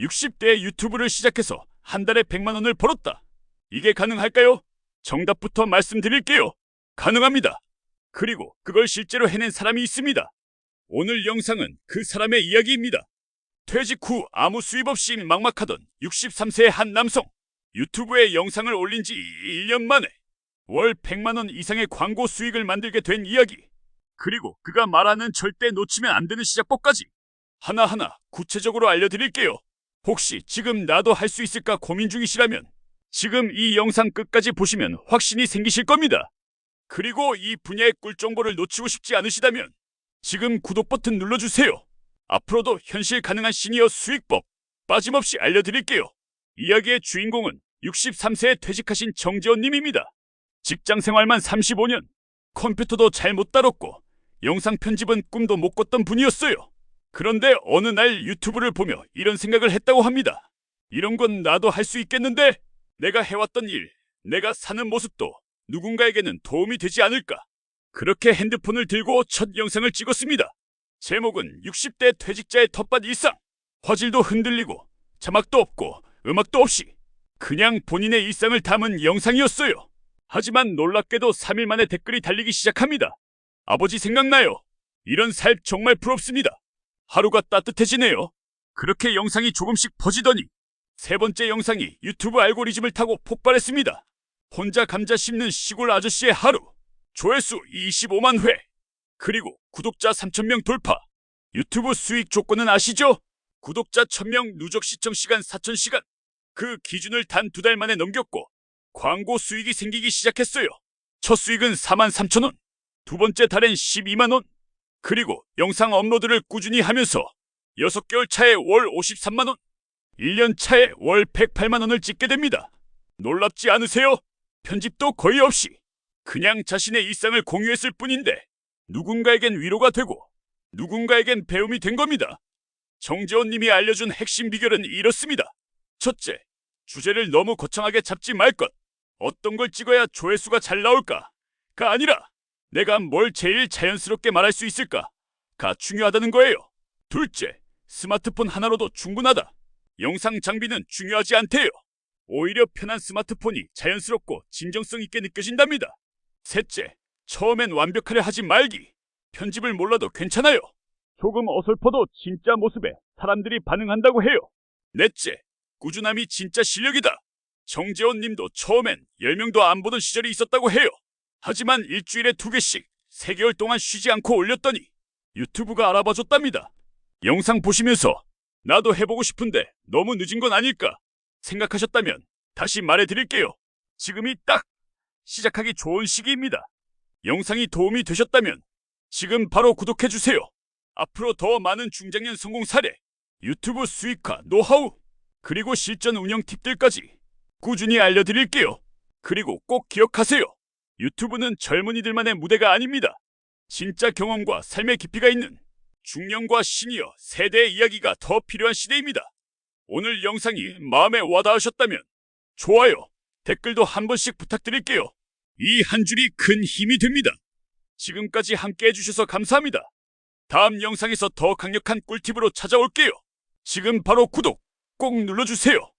60대 유튜브를 시작해서 한 달에 100만 원을 벌었다. 이게 가능할까요? 정답부터 말씀드릴게요. 가능합니다. 그리고 그걸 실제로 해낸 사람이 있습니다. 오늘 영상은 그 사람의 이야기입니다. 퇴직 후 아무 수입 없이 막막하던 63세의 한 남성. 유튜브에 영상을 올린 지 1년 만에 월 100만 원 이상의 광고 수익을 만들게 된 이야기. 그리고 그가 말하는 절대 놓치면 안 되는 시작법까지 하나하나 구체적으로 알려드릴게요. 혹시 지금 나도 할 수 있을까 고민 중이시라면 지금 이 영상 끝까지 보시면 확신이 생기실 겁니다. 그리고 이 분야의 꿀 정보를 놓치고 싶지 않으시다면 지금 구독 버튼 눌러주세요. 앞으로도 현실 가능한 시니어 수익법 빠짐없이 알려드릴게요. 이야기의 주인공은 63세에 퇴직하신 정재원님입니다. 직장 생활만 35년, 컴퓨터도 잘 못 다뤘고 영상 편집은 꿈도 못 꿨던 분이었어요. 그런데 어느 날 유튜브를 보며 이런 생각을 했다고 합니다. 이런 건 나도 할 수 있겠는데 내가 해왔던 일, 내가 사는 모습도 누군가에게는 도움이 되지 않을까. 그렇게 핸드폰을 들고 첫 영상을 찍었습니다. 제목은 60대 퇴직자의 텃밭 일상. 화질도 흔들리고 자막도 없고 음악도 없이 그냥 본인의 일상을 담은 영상이었어요. 하지만 놀랍게도 3일 만에 댓글이 달리기 시작합니다. 아버지 생각나요. 이런 삶 정말 부럽습니다. 하루가 따뜻해지네요. 그렇게 영상이 조금씩 퍼지더니 세 번째 영상이 유튜브 알고리즘을 타고 폭발했습니다. 혼자 감자 씹는 시골 아저씨의 하루. 조회수 25만 회. 그리고 구독자 3,000명 돌파. 유튜브 수익 조건은 아시죠? 구독자 1,000명 누적 시청 시간 4,000시간. 그 기준을 단 두 달 만에 넘겼고 광고 수익이 생기기 시작했어요. 첫 수익은 4만 3천 원. 두 번째 달엔 12만 원. 그리고 영상 업로드를 꾸준히 하면서 6개월 차에 월 53만 원. 1년 차에 월 108만 원을 찍게 됩니다. 놀랍지 않으세요? 편집도 거의 없이 그냥 자신의 일상을 공유했을 뿐인데 누군가에겐 위로가 되고 누군가에겐 배움이 된 겁니다. 정재원 님이 알려준 핵심 비결은 이렇습니다. 첫째, 주제를 너무 거창하게 잡지 말 것. 어떤 걸 찍어야 조회수가 잘 나올까? 가 아니라 내가 뭘 제일 자연스럽게 말할 수 있을까?가 중요하다는 거예요. 둘째, 스마트폰 하나로도 충분하다. 영상 장비는 중요하지 않대요. 오히려 편한 스마트폰이 자연스럽고 진정성 있게 느껴진답니다. 셋째, 처음엔 완벽하려 하지 말기. 편집을 몰라도 괜찮아요. 조금 어설퍼도 진짜 모습에 사람들이 반응한다고 해요. 넷째, 꾸준함이 진짜 실력이다. 정재원 님도 처음엔 10명도 안 보던 시절이 있었다고 해요. 하지만 일주일에 두 개씩 3개월 동안 쉬지 않고 올렸더니 유튜브가 알아봐 줬답니다. 영상 보시면서 나도 해보고 싶은데 너무 늦은 건 아닐까 생각하셨다면 다시 말해드릴게요. 지금이 딱 시작하기 좋은 시기입니다. 영상이 도움이 되셨다면 지금 바로 구독해주세요. 앞으로 더 많은 중장년 성공 사례, 유튜브 수익화 노하우, 그리고 실전 운영 팁들까지 꾸준히 알려드릴게요. 그리고 꼭 기억하세요. 유튜브는 젊은이들만의 무대가 아닙니다. 진짜 경험과 삶의 깊이가 있는 중년과 시니어 세대의 이야기가 더 필요한 시대입니다. 오늘 영상이 마음에 와닿으셨다면 좋아요, 댓글도 한 번씩 부탁드릴게요. 이 한 줄이 큰 힘이 됩니다. 지금까지 함께 해주셔서 감사합니다. 다음 영상에서 더 강력한 꿀팁으로 찾아올게요. 지금 바로 구독 꼭 눌러주세요.